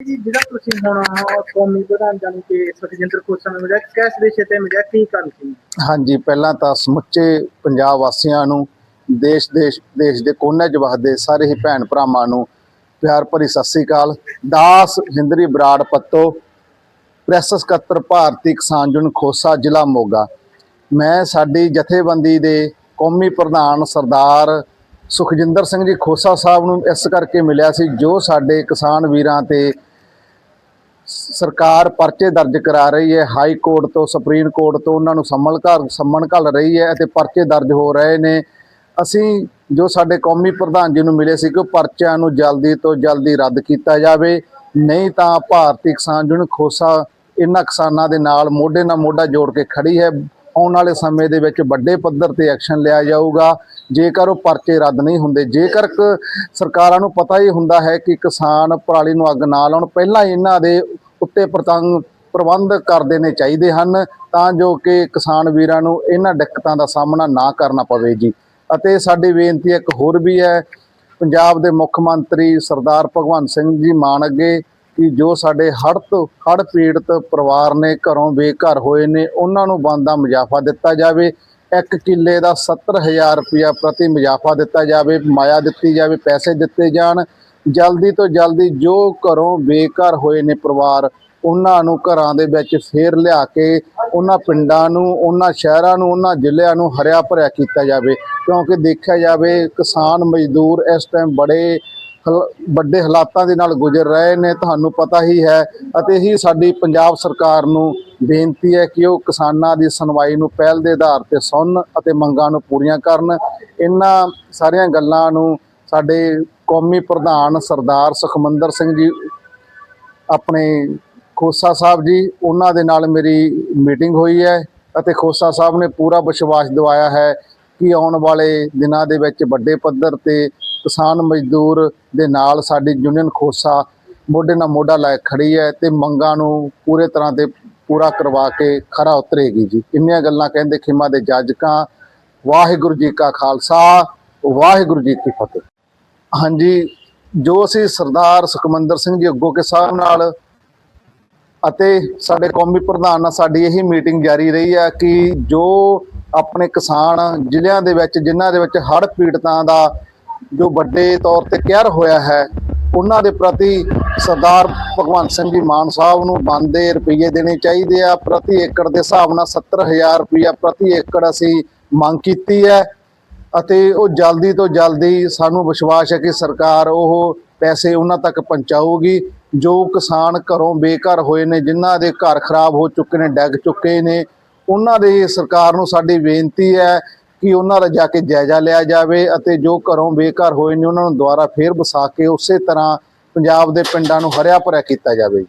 ਜੀ, ਜਿਹੜਾ ਤੁਸੀਂ ਹੁਣ ਕੌਮੀ ਪ੍ਰਧਾਨ ਜਾਨੀ ਕਿ ਸੁਖਜਿੰਦਰ ਖੋਸਾ ਨੂੰ ਮਿਲਿਆ, ਕਿਸ ਵਿਸ਼ੇ ਤੇ ਮਿਲਿਆ, ਕੀ ਗੱਲ ਸੀ? ਹਾਂਜੀ, ਪਹਿਲਾਂ ਤਾਂ ਸਮੁੱਚੇ ਪੰਜਾਬ ਵਾਸੀਆਂ ਨੂੰ, ਦੇਸ਼ ਦੇਸ਼ ਦੇਸ਼ ਦੇ ਕੋਨੇ 'ਚ ਵਸਦੇ ਸਾਰੇ ਹੀ ਭੈਣ ਭਰਾਵਾਂ ਨੂੰ ਪਿਆਰ ਭਰੀ ਸਤਿ ਸ੍ਰੀ ਅਕਾਲ। ਦਾਸ ਹਿੰਦਰੀ ਬਰਾੜ ਪੱਤੋ, ਪ੍ਰੈਸ ਸਕੱਤਰ ਭਾਰਤੀ ਕਿਸਾਨ ਯੂਨੀਅਨ ਖੋਸਾ, ਜ਼ਿਲ੍ਹਾ ਮੋਗਾ। ਮੈਂ ਸਾਡੀ ਜਥੇਬੰਦੀ ਦੇ ਕੌਮੀ ਪ੍ਰਧਾਨ ਸਰਦਾਰ ਸੁਖਜਿੰਦਰ ਸਿੰਘ ਜੀ ਖੋਸਾ ਸਾਹਿਬ ਨੂੰ ਇਸ ਕਰਕੇ ਮਿਲਿਆ ਸੀ, ਜੋ ਸਾਡੇ ਕਿਸਾਨ ਵੀਰਾਂ ਤੇ ਸਰਕਾਰ ਪਰਚੇ ਦਰਜ ਕਰਾ ਰਹੀ ਹੈ, ਹਾਈ ਕੋਰਟ ਤੋਂ, ਸੁਪਰੀਮ ਕੋਰਟ ਤੋਂ ਉਹਨਾਂ ਨੂੰ ਸੰਮਣ ਘਰ ਸੰਮਣ ਘੱਲ ਰਹੀ ਹੈ ਅਤੇ ਪਰਚੇ ਦਰਜ ਹੋ ਰਹੇ ਨੇ। ਅਸੀਂ ਜੋ ਸਾਡੇ ਕੌਮੀ ਪ੍ਰਧਾਨ ਜੀ ਨੂੰ ਮਿਲੇ ਸੀ ਕਿ ਉਹ ਪਰਚਿਆਂ ਨੂੰ ਜਲਦੀ ਤੋਂ ਜਲਦੀ ਰੱਦ ਕੀਤਾ ਜਾਵੇ, ਨਹੀਂ ਤਾਂ ਭਾਰਤੀ ਕਿਸਾਨ ਯੂਨੀਅਨ ਖੋਸਾ ਇਹਨਾਂ ਕਿਸਾਨਾਂ ਦੇ ਨਾਲ ਮੋਢੇ ਨਾਲ ਮੋਢਾ ਜੋੜ ਕੇ ਖੜੀ ਹੈ। ਆਉਣ ਵਾਲੇ ਸਮੇਂ ਦੇ ਵਿੱਚ ਵੱਡੇ ਪੱਧਰ ਤੇ ਐਕਸ਼ਨ ਲਿਆ ਜਾਊਗਾ। ਜੇਕਰ ਉਹ ਪਰਚੇ ਰੱਦ ਨਹੀਂ ਹੁੰਦੇ, ਜੇਕਰ ਸਰਕਾਰਾਂ ਨੂੰ ਪਤਾ ਹੀ ਹੁੰਦਾ ਹੈ ਕਿ ਕਿਸਾਨ ਪਰਾਲੀ ਨੂੰ ਅੱਗ ਨਾ ਲਾਉਣ, ਪਹਿਲਾਂ ਹੀ ਇਹਨਾਂ ਦੇ ਉੱਤੇ ਪ੍ਰਤੰਗ ਪ੍ਰਬੰਧ ਕਰ ਦੇਣੇ ਚਾਹੀਦੇ ਹਨ ਤਾਂ ਜੋ ਕਿ ਕਿਸਾਨ ਵੀਰਾਂ ਨੂੰ ਇਹਨਾਂ ਦਿੱਕਤਾਂ ਦਾ ਸਾਹਮਣਾ ਨਾ ਕਰਨਾ ਪਵੇ ਜੀ। ਅਤੇ ਸਾਡੀ ਬੇਨਤੀ ਇੱਕ ਹੋਰ ਵੀ ਹੈ, ਪੰਜਾਬ ਦੇ ਮੁੱਖ ਮੰਤਰੀ ਸਰਦਾਰ ਭਗਵੰਤ ਸਿੰਘ ਜੀ ਮਾਨ ਅੱਗੇ ਕਿ ਜੋ ਸਾਡੇ ਹੜ੍ਹ ਤੋਂ, ਹੜ੍ਹ ਪੀੜਤ ਪਰਿਵਾਰ ਨੇ ਘਰੋਂ ਬੇਘਰ ਹੋਏ ਨੇ, ਉਹਨਾਂ ਨੂੰ ਬਣਦਾ ਮੁਜ਼ਾਫਾ ਦਿੱਤਾ ਜਾਵੇ। ਇੱਕ ਕਿੱਲੇ ਦਾ 70000 ਰੁਪਇਆ ਪ੍ਰਤੀ ਮੁਜ਼ਾਫਾ ਦਿੱਤਾ ਜਾਵੇ, ਮਾਇਆ ਦਿੱਤੀ ਜਾਵੇ, ਪੈਸੇ ਦਿੱਤੇ ਜਾਣ। ਜਲਦੀ ਤੋਂ ਜਲਦੀ ਜੋ ਘਰੋਂ ਬੇਘਰ ਹੋਏ ਨੇ ਪਰਿਵਾਰ, ਉਹਨਾਂ ਨੂੰ ਘਰਾਂ ਦੇ ਵਿੱਚ ਫੇਰ ਲਿਆ ਕੇ ਉਹਨਾਂ ਪਿੰਡਾਂ ਨੂੰ, ਉਹਨਾਂ ਸ਼ਹਿਰਾਂ ਨੂੰ, ਉਹਨਾਂ ਜ਼ਿਲ੍ਹਿਆਂ ਨੂੰ ਹਰਿਆ ਭਰਿਆ ਕੀਤਾ ਜਾਵੇ। ਕਿਉਂਕਿ ਦੇਖਿਆ ਜਾਵੇ, ਕਿਸਾਨ ਮਜ਼ਦੂਰ ਇਸ ਟਾਈਮ ਬੜੇ ਹਲ- ਵੱਡੇ ਹਾਲਾਤਾਂ ਦੇ ਨਾਲ ਗੁਜ਼ਰ ਰਹੇ ਨੇ, ਤੁਹਾਨੂੰ ਪਤਾ ਹੀ ਹੈ। ਅਤੇ ਹੀ ਸਾਡੀ ਪੰਜਾਬ ਸਰਕਾਰ ਨੂੰ ਬੇਨਤੀ ਹੈ ਕਿ ਉਹ ਕਿਸਾਨਾਂ ਦੀ ਸੁਣਵਾਈ ਨੂੰ ਪਹਿਲ ਦੇ ਆਧਾਰ ਤੇ ਸੁਣਨ ਅਤੇ ਮੰਗਾਂ ਨੂੰ ਪੂਰੀਆਂ ਕਰਨ। ਇਹਨਾਂ ਸਾਰੀਆਂ ਗੱਲਾਂ ਨੂੰ ਸਾਡੇ ਕੌਮੀ ਪ੍ਰਧਾਨ ਸਰਦਾਰ ਸੁਖਮੰਦਰ ਸਿੰਘ ਜੀ, ਆਪਣੇ ਖੋਸਾ ਸਾਹਿਬ ਜੀ, ਉਹਨਾਂ ਦੇ ਨਾਲ ਮੇਰੀ ਮੀਟਿੰਗ ਹੋਈ ਹੈ ਅਤੇ ਖੋਸਾ ਸਾਹਿਬ ਨੇ ਪੂਰਾ ਵਿਸ਼ਵਾਸ ਦਿਵਾਇਆ ਹੈ ਕਿ ਆਉਣ ਵਾਲੇ ਦਿਨਾਂ ਦੇ ਵਿੱਚ ਵੱਡੇ ਪੱਧਰ ਤੇ ਕਿਸਾਨ ਮਜ਼ਦੂਰ ਦੇ ਨਾਲ ਸਾਡੀ ਯੂਨੀਅਨ ਖੋਸਾ ਮੋਢੇ ਨਾਲ ਮੋਢਾ ਲੈ ਖੜੀ ਹੈ ਤੇ ਮੰਗਾਂ ਨੂੰ ਪੂਰੇ ਤਰ੍ਹਾਂ ਤੇ ਪੂਰਾ ਕਰਵਾ ਕੇ ਖਰਾ ਉਤਰੇਗੀ ਜੀ। ਇੰਨੀਆਂ ਗੱਲਾਂ ਕਹਿੰਦੇ ਖਿਮਾ ਦੇ ਜੱਜਕਾਂ, ਵਾਹਿਗੁਰੂ ਜੀ ਕਾ ਖਾਲਸਾ, ਵਾਹਿਗੁਰੂ ਜੀ ਕੀ ਫਤਿਹ। ਹਾਂਜੀ, ਜੋ ਅਸੀਂ ਸਰਦਾਰ ਸੁਖਮੰਦਰ ਸਿੰਘ ਜੀ ਅੱਗੋ ਕੇ ਸਾਹਿਬ ਨਾਲ ਅਤੇ ਸਾਡੇ ਕੌਮੀ ਪ੍ਰਧਾਨ ਨਾਲ ਸਾਡੀ ਇਹੀ ਮੀਟਿੰਗ ਜਾਰੀ ਰਹੀ ਹੈ ਕਿ ਜੋ ਆਪਣੇ ਕਿਸਾਨ ਜ਼ਿਲ੍ਹਿਆਂ ਦੇ ਵਿੱਚ, ਜਿਨ੍ਹਾਂ ਦੇ ਵਿੱਚ ਹੜ੍ਹ ਪੀੜਤਾਂ ਦਾ ਜੋ ਵੱਡੇ ਤੌਰ ਤੇ ਕਹਿਰ ਹੋਇਆ ਹੈ, ਉਹਨਾਂ ਦੇ ਪ੍ਰਤੀ ਸਰਦਾਰ ਭਗਵੰਤ ਸਿੰਘ ਜੀ ਮਾਨ ਸਾਹਿਬ ਨੂੰ ਬੰਦੇ ਰੁਪਏ ਦੇਣੇ ਚਾਹੀਦੇ ਆ। ਪ੍ਰਤੀ ਏਕੜ ਦੇ ਹਿਸਾਬ ਨਾਲ 70000 ਰੁਪਇਆ ਪ੍ਰਤੀ ਏਕੜ ਅਸੀਂ ਮੰਗ ਕੀਤੀ ਹੈ। ਅਤੇ ਉਹ ਜਲਦੀ ਤੋਂ ਜਲਦੀ ਸਾਨੂੰ ਵਿਸ਼ਵਾਸ ਹੈ ਕਿ ਸਰਕਾਰ ਉਹ ਪੈਸੇ ਉਹਨਾਂ ਤੱਕ ਪਹੁੰਚਾਊਗੀ, ਜੋ ਕਿਸਾਨ ਘਰੋਂ ਬੇਘਰ ਹੋਏ ਨੇ, ਜਿਨ੍ਹਾਂ ਦੇ ਘਰ ਖਰਾਬ ਹੋ ਚੁੱਕੇ ਨੇ, ਡੱਗ ਚੁੱਕੇ ਨੇ, ਉਹਨਾਂ ਦੇ ਸਰਕਾਰ ਨੂੰ ਸਾਡੀ ਬੇਨਤੀ ਹੈ ਕਿ ਉਹਨਾਂ ਦਾ ਜਾ ਕੇ ਜਾਇਜ਼ਾ ਲਿਆ ਜਾਵੇ ਅਤੇ ਜੋ ਘਰੋਂ ਬੇਘਰ ਹੋਏ ਨੇ, ਉਹਨਾਂ ਨੂੰ ਦੁਬਾਰਾ ਫੇਰ ਵਸਾ ਕੇ ਉਸੇ ਤਰ੍ਹਾਂ ਪੰਜਾਬ ਦੇ ਪਿੰਡਾਂ ਨੂੰ ਹਰਿਆ ਭਰਿਆ ਕੀਤਾ ਜਾਵੇ